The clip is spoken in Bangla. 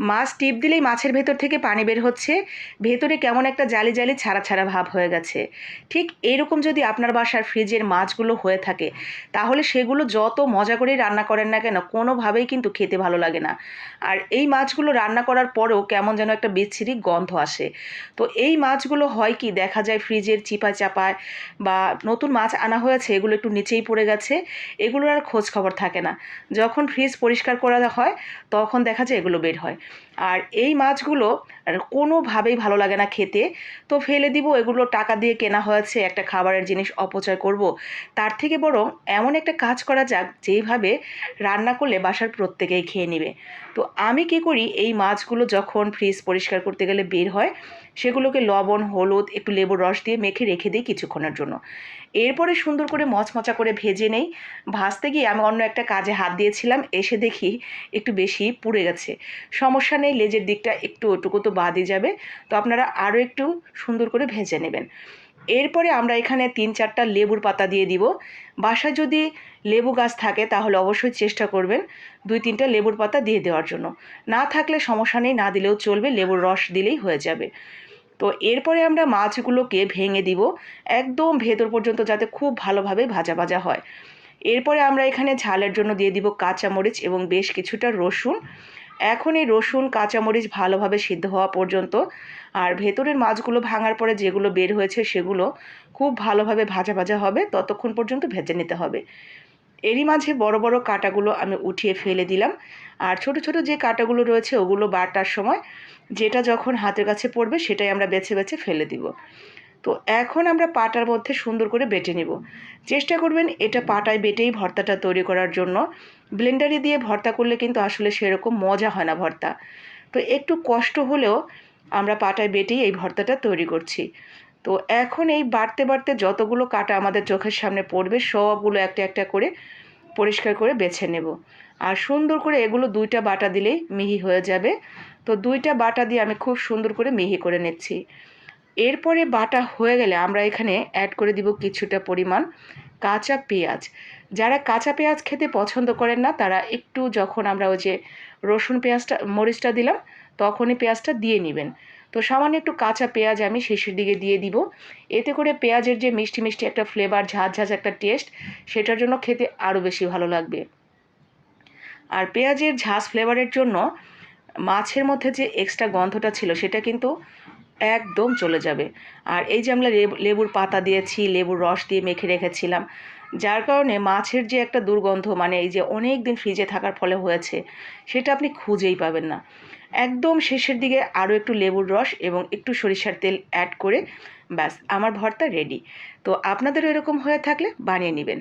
মাছ টিপ দিলেই মাছের ভেতর থেকে পানি বের হচ্ছে। ভেতরে কেমন একটা জালি জালি ছাড়া ছাড়া ভাব হয়ে গেছে। ঠিক এরকম যদি আপনার বাসার ফ্রিজের মাছগুলো হয়ে থাকে, তাহলে সেগুলো যত মজা করেই রান্না করেন না কেন, কোনোভাবেই কিন্তু খেতে ভালো লাগে না। আর এই মাছগুলো রান্না করার পরেও কেমন যেন একটা বিচ্ছিরি গন্ধ আসে। তো এই মাছগুলো হয় কি, দেখা যায় ফ্রিজের চিপা চাপায় বা নতুন মাছ আনা হয়েছে, এগুলো একটু নিচেই পড়ে গেছে, এগুলোর আর খোঁজ খবর থাকে না। যখন ফ্রিজ পরিষ্কার করা হয়, তখন দেখা যায় এগুলো বের হয়। আর এই মাছগুলো কোনোভাবেই ভালো লাগে না খেতে। তো ফেলে দিব, এগুলো টাকা দিয়ে কেনা হয়েছে, একটা খাবারের জিনিস অপচয় করব। তার থেকে বরং এমন একটা কাজ করা যাক, যেইভাবে রান্না করলে বাসার প্রত্যেকেই খেয়ে নেবে। তো আমি কি করি, এই মাছগুলো যখন ফ্রিজ পরিষ্কার করতে গেলে বের হয়, সেগুলোকে লবণ, হলুদ, একটু লেবুর রস দিয়ে মেখে রেখে দিই কিছুক্ষণের জন্য। এরপরে সুন্দর করে মচমচা করে ভেজে নেই। ভাজতে গিয়ে আমি অন্য একটা কাজে হাত দিয়েছিলাম, এসে দেখি একটু বেশি পুড়ে গেছে। সমস্যা নেই, লেজের দিকটা একটু ওটুকু তো বাদই যাবে। তো আপনারা আরও একটু সুন্দর করে ভেজে নেবেন। এরপরে আমরা এখানে তিন চারটা লেবুর পাতা দিয়ে দিব। বাসায় যদি লেবু গাছ থাকে তাহলে অবশ্যই চেষ্টা করবেন দুই তিনটা লেবুর পাতা দিয়ে দেওয়ার জন্য। না থাকলে সমস্যা নেই, না দিলেও চলবে, লেবুর রস দিলেই হয়ে যাবে। তো এরপরে আমরা মাছগুলোকে ভেঙে দিব, একদম ভেতর পর্যন্ত যাতে খুব ভালোভাবে ভাজা ভাজা হয়। এরপরে আমরা এখানে ঝালের জন্য দিয়ে দিব কাঁচামরিচ এবং বেশ কিছুটা রসুন। এখন এই রসুন, কাঁচামরিচ ভালোভাবে সিদ্ধ হওয়া পর্যন্ত আর ভেতরের মাছগুলো ভাঙার পরে যেগুলো বের হয়েছে সেগুলো খুব ভালোভাবে ভাজা ভাজা হবে, ততক্ষণ পর্যন্ত ভেজে নিতে হবে। এরই মাঝে বড় বড় কাটাগুলো আমি উঠিয়ে ফেলে দিলাম। আর ছোট ছোট যে কাটাগুলো রয়েছে, ওগুলো বাটার সময় যেটা যখন হাতের কাছে পড়বে, সেটাই আমরা বেছে বেছে ফেলে দিব। তো এখন আমরা পাটার মধ্যে সুন্দর করে বেটে নিব। চেষ্টা করবেন এটা পাটায় বেটেই ভর্তাটা তৈরি করার জন্য। ব্লেন্ডারে দিয়ে ভর্তা করলে কিন্তু আসলে সেরকম মজা হয় না ভর্তা। তো একটু কষ্ট হলেও আমরা পাটায় বেটেই এই ভর্তাটা তৈরি করছি। তো এখন এই বাড়তে বাড়তে যতগুলো কাটা আমাদের চোখের সামনে পড়বে, সবগুলো একটা একটা করে পরিষ্কার করে বেছে নেব। আর সুন্দর করে এগুলো দুইটা বাটা দিলেই মিহি হয়ে যাবে। তো দুইটা বাটা দিয়ে আমি খুব সুন্দর করে মিহি করে নিচ্ছি। এরপরে বাটা হয়ে গেলে আমরা এখানে অ্যাড করে দিব কিছুটা পরিমাণ কাঁচা পেঁয়াজ। যারা কাঁচা পেঁয়াজ খেতে পছন্দ করেন না, তারা একটু যখন আমরা ওই যে রসুন পেঁয়াজটা, মরিচটা দিলাম, তখনই পেঁয়াজটা দিয়ে নেবেন। তো সামান্য একটু কাঁচা পেঁয়াজ আমি শেষের দিকে দিয়ে দিব। এতে করে পেঁয়াজের যে মিষ্টি মিষ্টি একটা ফ্লেভার ঝাঁঝ ঝাঁঝ একটা টেস্ট সেটার জন্য খেতে আরও বেশি ভালো লাগবে। আর পেঁয়াজের ঝাঁজ ফ্লেভারের জন্য মাছের মধ্যে যে এক্সট্রা গন্ধটা ছিল, সেটা কিন্তু একদম চলে যাবে। আর এই যে আমরা লেবুর পাতা দিয়েছি, লেবুর রস দিয়ে মেখে রেখেছিলাম, যার কারণে মাছের যে একটা দুর্গন্ধ মানে এই যে অনেক দিন ফ্রিজে থাকার ফলে হয়েছে, সেটা আপনি খুঁজেই পাবেন না। একদম শেষের দিকে আরও একটু লেবুর রস এবং একটু সরিষার তেল অ্যাড করে ব্যাস, আমার ভর্তা রেডি তো আপনাদেরও এরকম হয়ে থাকলে বানিয়ে নেবেন।